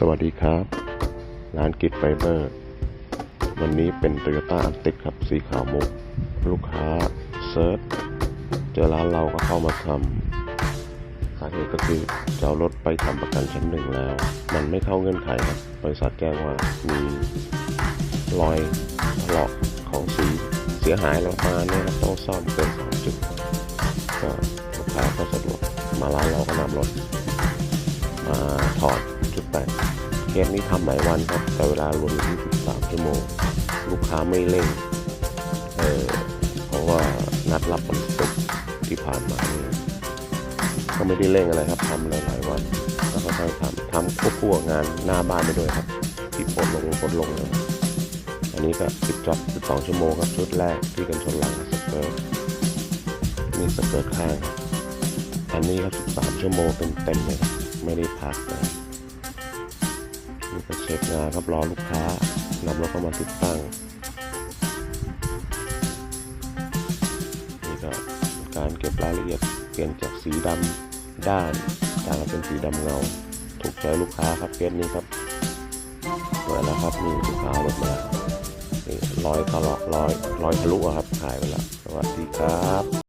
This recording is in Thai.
สวัสดีครับ ร้านกิจไฟเบอร์ วันนี้เป็น t o y ยต้าอันติดครับสีขาวมุก ลูกค้าเซิร์ชเจอร้านเราก็เข้ามาทำสาเหตุก็คือจะเอารถไปทำประกันชั้นหนึ่งแล้ว มันไม่เข้าเงื่อนไขครับ บริษัทแจ้งว่ามีรอยถลอกของสีเสียหายแล้วมาเนี่ยต้องซ่อมเกินสามจุดก็ลูกค้าก็สะดวกมาร้านเราก็นำรถ ถอดจุดแต่งเคสนี้ทำหลายวันครับ แต่เวลารวมอยู่ที่13ชั่วโมง ลูกค้าไม่เร่งเออเพราะว่านัดรับวันศุกร์ที่ผ่านมานี่ก็ไม่ได้เร่งอะไรครับทำหลายๆวันแล้วก็ค่อยๆทำทำควบคู่กับงานหน้าบ้านไปด้วยครับที่ปลดลงปลดลงเลยอันนี้ก็ปิดจ็อบ12 ชั่วโมงครับชุดแรกที่กันชนหลังสเกิร์ตมีสเกิร์ตข้าง อันนี้ครับ13 ชั่วโมงเต็มๆเลยครับ ไม่ได้พักนะนี่ก็เช็คงานครับรอลูกค้านำรถเข้ามาติดตั้ง นี่ก็การเก็บรายละเอียดเปลี่ยนจากสีดำด้านกลายมาเป็นสีดำเงา ถูกใจลูกค้าครับเคสนี้ครับสวยแล้วครับนี่ลูกค้ารถมานี่รอยทะเลาะรอยรอยทะลุอะครับหายไปแล้วสวัสดีครับ